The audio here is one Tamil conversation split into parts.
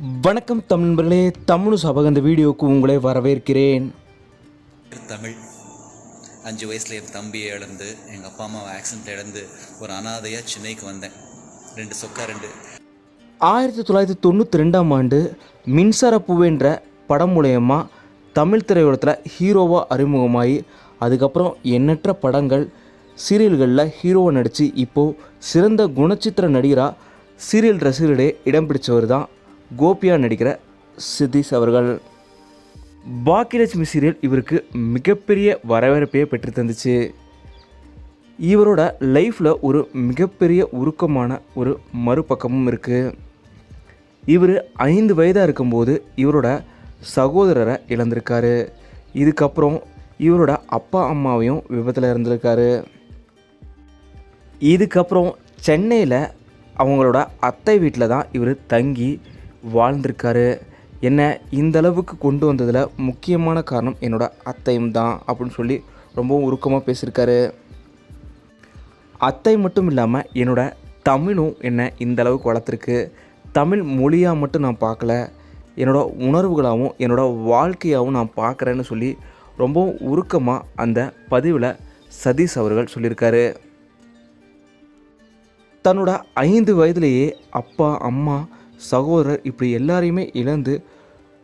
வணக்கம் தமிழ் நண்பர்களே தமிழ் சபக இந்த வீடியோவுக்கு உங்களை வரவேற்கிறேன். தமிழ். அஞ்சு வயசில் என் தம்பியை இழந்து எங்கள் அப்பா அம்மாவை ஆக்சிடென்ட் இழந்து ஒரு அனாதையாக சென்னைக்கு வந்தேன். ரெண்டு சொக்கா ரெண்டு. ஆயிரத்தி தொள்ளாயிரத்தி தொண்ணூற்றி ரெண்டாம் ஆண்டு மின்சார பூவென்ற படம் மூலயமா தமிழ் திரையுலகத்தில் ஹீரோவாக அறிமுகமாகி அதுக்கப்புறம் எண்ணற்ற படங்கள் சீரியல்களில் ஹீரோவாக நடித்து இப்போது சிறந்த குணச்சித்திர நடிகராக சீரியல் ரசிகர்களிடையே இடம் பிடிச்சவர் தான் கோபியா நடிக்கிற சிதீஷ் அவர்கள். பாக்கியலட்சுமி சீரியல் இவருக்கு மிகப்பெரிய வரவேற்பையே பெற்று தந்துச்சு. இவரோட லைஃப்பில் ஒரு மிகப்பெரிய உருக்கமான ஒரு மறுபக்கமும் இருக்குது இவர் ஐந்து வயதாக இருக்கும்போது இவரோட சகோதரரை இழந்திருக்காரு. இதுக்கப்புறம் இவரோட அப்பா அம்மாவையும் விபத்தில் இருந்திருக்காரு இதுக்கப்புறம் சென்னையில் அவங்களோட அத்தை வீட்டில் தான் இவர் தங்கி வாழ்ந்திருக்காரு. என்னை இந்த அளவுக்கு கொண்டு வந்ததில் முக்கியமான காரணம் என்னோட அத்தையும் தான் அப்படின்னு சொல்லி ரொம்பவும் உருக்கமாக பேசியிருக்காரு. அத்தை மட்டும் இல்லாமல் என்னோட தமிழும் என்னை இந்த அளவுக்கு வளர்த்துருக்கு. தமிழ் மொழியாக மட்டும் நான் பார்க்கல. என்னோட உணர்வுகளாகவும் என்னோட வாழ்க்கையாகவும் நான் பார்க்குறேன்னு சொல்லி ரொம்பவும் உருக்கமாக அந்த பதிவில் சதீஷ் அவர்கள் சொல்லியிருக்காரு. தன்னோட ஐந்து வயதிலேயே அப்பா அம்மா சகோதரர் இப்படி எல்லாரையுமே இழந்து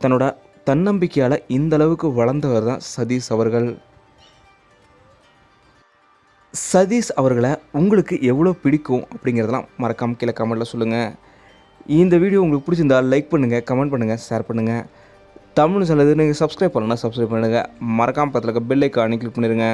தன்னோட தன்னம்பிக்கையால் இந்த அளவுக்கு வளர்ந்தவர் தான் சதீஷ் அவர்கள். சதீஷ் அவர்களை உங்களுக்கு எவ்வளோ பிடிக்கும் அப்படிங்கிறதெல்லாம் மறக்காமல் கீழே கமெண்ட்டில் சொல்லுங்கள் இந்த வீடியோ உங்களுக்கு பிடிச்சிருந்தா லைக் பண்ணுங்கள் கமெண்ட் பண்ணுங்கள் ஷேர் பண்ணுங்கள் தமிழ் சிலது நீங்கள் சப்ஸ்கிரைப் பண்ணலன்னா சப்ஸ்கிரைப் பண்ணுங்கள் மறக்காமல் பக்கத்தில் இருக்க பெல் ஐக்கானே கிளிக் பண்ணிடுங்க